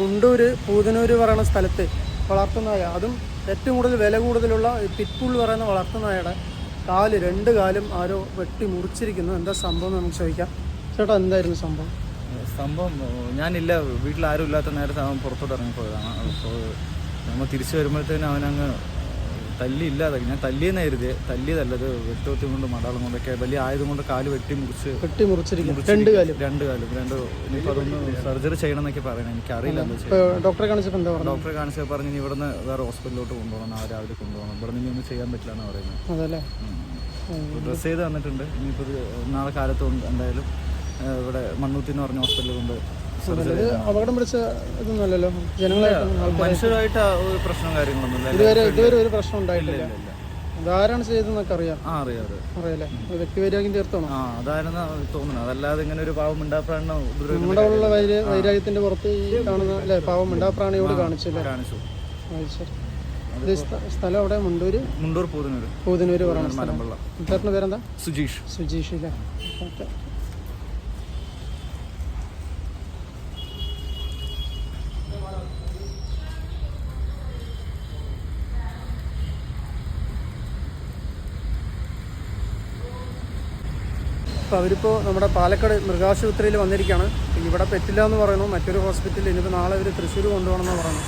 മുണ്ടൂര് പൂതനൂര് പറയുന്ന സ്ഥലത്ത് വളർത്തുന്നായ അതും ഏറ്റവും കൂടുതൽ വില കൂടുതലുള്ള പിറ്റ്പുൾ പറയുന്ന വളർത്തുന്നായയുടെ കാൽ രണ്ട് കാലും ആരോ വെട്ടി മുറിച്ചിരിക്കുന്നു. എന്താ സംഭവം നമുക്ക് ചോദിക്കാം. ചേട്ടാ എന്തായിരുന്നു സംഭവം? സംഭവം ഞാനില്ല. വീട്ടിൽ ആരും ഇല്ലാത്ത നേരത്തെ അവൻ പുറത്തോട്ട് ഇറങ്ങിപ്പോയതാണ്. അപ്പോൾ നമ്മൾ തിരിച്ചു വരുമ്പോഴത്തേനും അവനങ്ങ് തല്ലി ഇല്ലാതെ ഞാൻ തല്ലിയെന്ന് കരുതി തല്ലിയതല്ലത് വെട്ടുവത്തി കൊണ്ട് മടാളം കൊണ്ടൊക്കെ വലിയ ആയുധം കൊണ്ട് കാൽ വെട്ടി മുറിച്ച് വെട്ടി മുറിച്ച് രണ്ട് കാലും. രണ്ട് കാലും. രണ്ട് ഇനിയിപ്പോൾ അതൊന്ന് സർജറി ചെയ്യണം എന്നൊക്കെ പറയണം. എനിക്കറിയില്ല അറിയില്ല ഡോക്ടറെ കാണിച്ചപ്പോൾ എന്താ പറയുക ഡോക്ടറെ കാണിച്ചപ്പോൾ പറഞ്ഞു ഇനി ഇവിടുന്ന് വേറെ ഹോസ്പിറ്റലിലോട്ട് കൊണ്ടുപോകണം. നാളെ രാവിലെ കൊണ്ടുപോകണം. ഇവിടെ നിന്ന് ഒന്നും ചെയ്യാൻ പറ്റില്ല എന്ന് പറയുന്നത്. അതല്ലേ? ഡ്രസ്സ് ചെയ്ത് തന്നിട്ടുണ്ട്. ഇനിയിപ്പോൾ നാളെ കാലത്ത് എന്തായാലും ഇവിടെ മണ്ണൂത്തി എന്ന് പറഞ്ഞ ഹോസ്പിറ്റലിൽ കൊണ്ട് അപകടം പിടിച്ച ഇതൊന്നുമല്ലല്ലോ ജനങ്ങളായിട്ട് മനുഷ്യരായിട്ട് ഒരു പ്രശ്നം കാര്യങ്ങളൊന്നും ഇതുവരെ ഇതുവരെ ഒരു പ്രശ്നം ഉണ്ടായിട്ടില്ല. ഇതാരാണ് ചെയ്തതെന്നൊക്കെ അറിയാം. അറിയാലേ? വ്യക്തിവൈരാഗ്യം തീർത്തണം? ആ അതായിരുന്നു തോന്നുന്നത്. അതല്ലാതെ ഇങ്ങനെ ഒരു പാവം ഉണ്ടാപ്പാണ് നമ്മുടെ ഉള്ള വൈര വൈരാഗ്യത്തിന്റെ പുറത്ത് ഈ കാണുന്ന അല്ലെ പാവം മിണ്ടാപ്രാണിയോട് കാണിച്ചില്ല കാണിച്ചു. സ്ഥലം അവിടെ മുണ്ടൂര്? മുണ്ടൂർ പൂതനൂര്. പൂതിനൂര് പറഞ്ഞ സ്ഥലം. മലമ്പള്ള ചേട്ടന്റെ പേരെന്താ? സുജീഷ്. സുജീഷ് ഇല്ലേ? അപ്പോൾ അവരിപ്പോൾ നമ്മുടെ പാലക്കാട് മൃഗാശുപത്രിയിൽ വന്നിരിക്കുകയാണ് ഇവിടെ പറ്റില്ല എന്ന് പറയുന്നു. മറ്റൊരു ഹോസ്പിറ്റലിൽ ഇനിയിപ്പോൾ നാളെ അവർ തൃശ്ശൂർ കൊണ്ടുപോകണമെന്ന് പറയുന്നു.